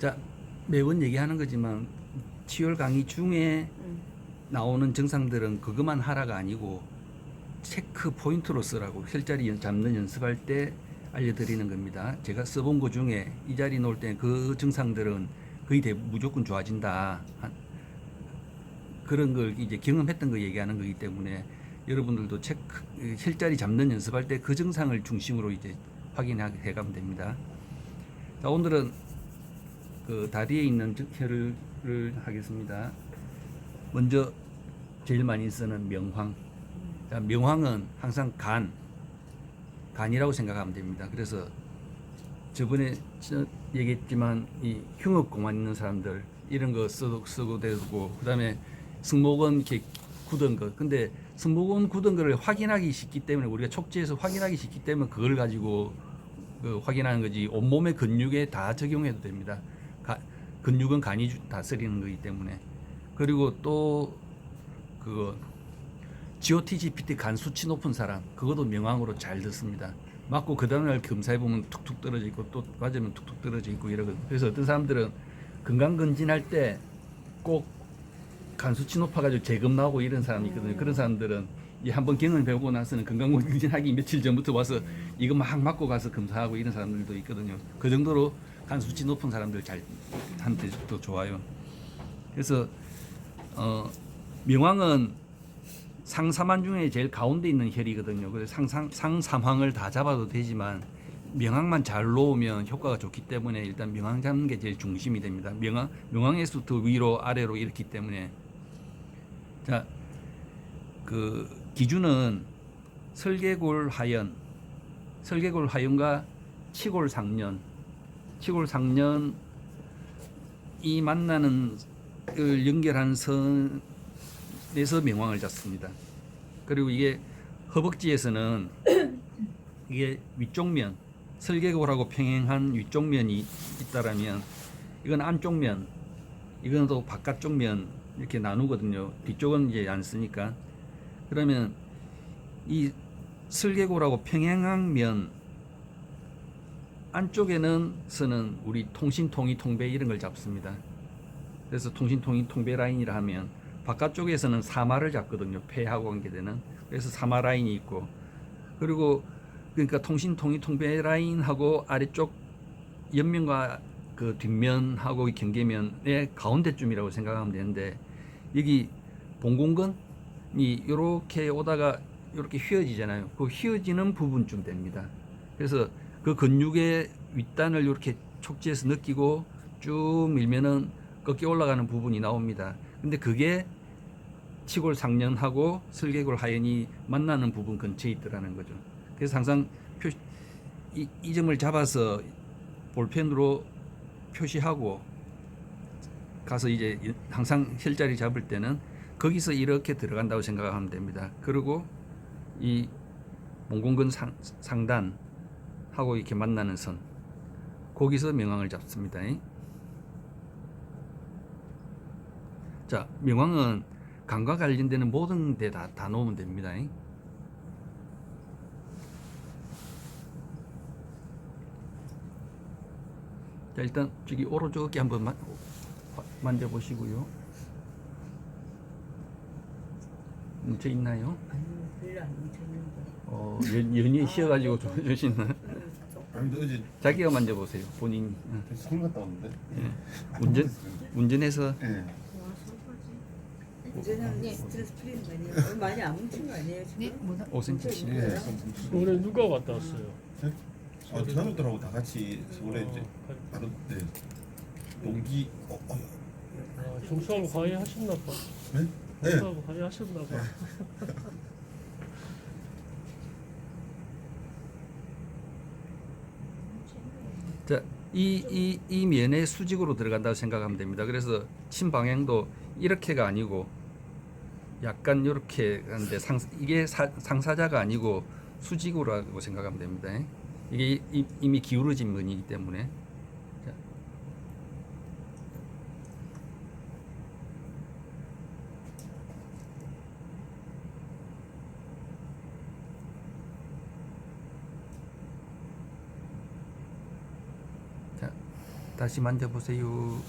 자 매번 얘기하는 거지만 치열 강의 중에 음. 나오는 증상들은 그것만 하라가 아니고 체크 포인트로 쓰라고 혈자리 연- 잡는 연습할 때 알려드리는 겁니다. 제가 써본 것 중에 이 자리 놓을 때 그 증상들은 거의 대 무조건 좋아진다. 한- 그런 걸 이제 경험했던 거 얘기하는 거기 때문에 여러분들도 체크 그 혈자리 잡는 연습할 때 그 증상을 중심으로 이제 확인해 가면 됩니다. 자 오늘은 그 다리에 있는 즉- 혈을 하겠습니다. 먼저 제일 많이 쓰는 명황. 자, 명황은 항상 간, 간이라고 생각하면 됩니다. 그래서 저번에 저 얘기했지만 이 흉역고만 있는 사람들 이런 거 쓰고 쓰고 되고 그다음에 승모근 굳은 거. 근데 승모근 굳은 거를 확인하기 쉽기 때문에 우리가 촉지해서 확인하기 쉽기 때문에 그걸 가지고 그 확인하는 거지 온몸의 근육에 다 적용해도 됩니다. 가, 근육은 간이 주- 다스리는 거기 때문에 그리고 또 그거 GOT-GPT 간 수치 높은 사람 그것도 명왕으로 잘 듣습니다. 맞고 그 다음날 검사해 보면 툭툭 떨어져 있고 또 맞으면 툭툭 떨어져 있고 이러거든. 그래서 어떤 사람들은 건강 검진할 때 꼭 간 수치 높아가지고 재검 나오고 이런 사람이 있거든요. 그런 사람들은 이 한번 경을 배우고 나서는 건강 검진하기 며칠 전부터 와서 이거 막 맞고 가서 검사하고 이런 사람들도 있거든요. 그 정도로 간 수치 높은 사람들 잘 한테 더 좋아요. 그래서 어, 명왕은 상삼환 중에 제일 가운데 있는 혈이거든요. 그래서 상상 상삼황을 다 잡아도 되지만 명왕만 잘 놓으면 효과가 좋기 때문에 일단 명왕 잡는 게 제일 중심이 됩니다. 명왕 명왕에서 더 위로 아래로 이렇기 때문에 자 그 기준은 설계골 하연, 설계골 하연과 치골 상년, 치골 상년 이 만나는 을 연결한 선에서 명왕을 잡습니다. 그리고 이게 허벅지에서는 이게 위쪽 면, 설계골하고 평행한 위쪽 면이 있다라면 이건 안쪽 면, 이건 또 바깥쪽 면 이렇게 나누거든요. 뒤쪽은 이제 안 쓰니까. 그러면 이 설계골하고 평행한 면 안쪽에는 서는 우리 통신통이 통배 이런 걸 잡습니다. 그래서 통신통이 통배 라인이라 하면 바깥쪽에서는 사마를 잡거든요. 폐하고 관계되는. 그래서 사마 라인이 있고 그리고 그러니까 통신통이 통배 라인하고 아래쪽 옆면과 그 뒷면하고 이 경계면의 가운데쯤이라고 생각하면 되는데 여기 봉공근이 이렇게 오다가 이렇게 휘어지잖아요. 그 휘어지는 부분쯤 됩니다. 그래서 그 근육의 윗단을 이렇게 촉지해서 느끼고 쭉 밀면은 꺾여 올라가는 부분이 나옵니다. 근데 그게 치골 상련하고 설계골 하연이 만나는 부분 근처에 있더라는 거죠. 그래서 항상 표, 이, 이 점을 잡아서 볼펜으로 표시하고 가서 이제 항상 혈자리 잡을 때는 거기서 이렇게 들어간다고 생각하면 됩니다. 그리고 이 몽공근 상, 상단 하고 이렇게 만나는 선 거기서 명왕을 잡습니다. 자, 명왕은 간과 관련되는 모든 데 다 다 놓으면 됩니다. 자, 일단 저기 오른쪽 어깨 한번 만, 만져보시고요. 뭉쳐 있나요? 아니 별로 안 뭉쳤는데. 어, 연, 연이 쉬어가지고 좀 주시는. 아니 너 어제 자기가 만져보세요. 본인 응. 서울 갔다 왔는데. 예. 운전 운전해서 예. 이제는 네. 스트레스 풀리는 거 아니에요? 많이 안 뭉친 거 아니에요 지금? 네, 뭐다? 5cm. 예. 올해 누가 갔다 왔어요? 아, 자녀들하고 다 같이 서울에 이제 어, 바로 네. 동기 어, 어, 아, 정수하고 과외 하셨나 봐. 네? 네. 정수하고 과외 하셨나 봐. 자, 이, 이, 이 면에 수직으로 들어간다고 생각하면 됩니다. 그래서 침 방향도 이렇게가 아니고 약간 이렇게 하는데 상, 이게 사, 상사자가 아니고 수직으로라고 생각하면 됩니다. 이게 이, 이미 기울어진 면이기 때문에 다시 만져보세요.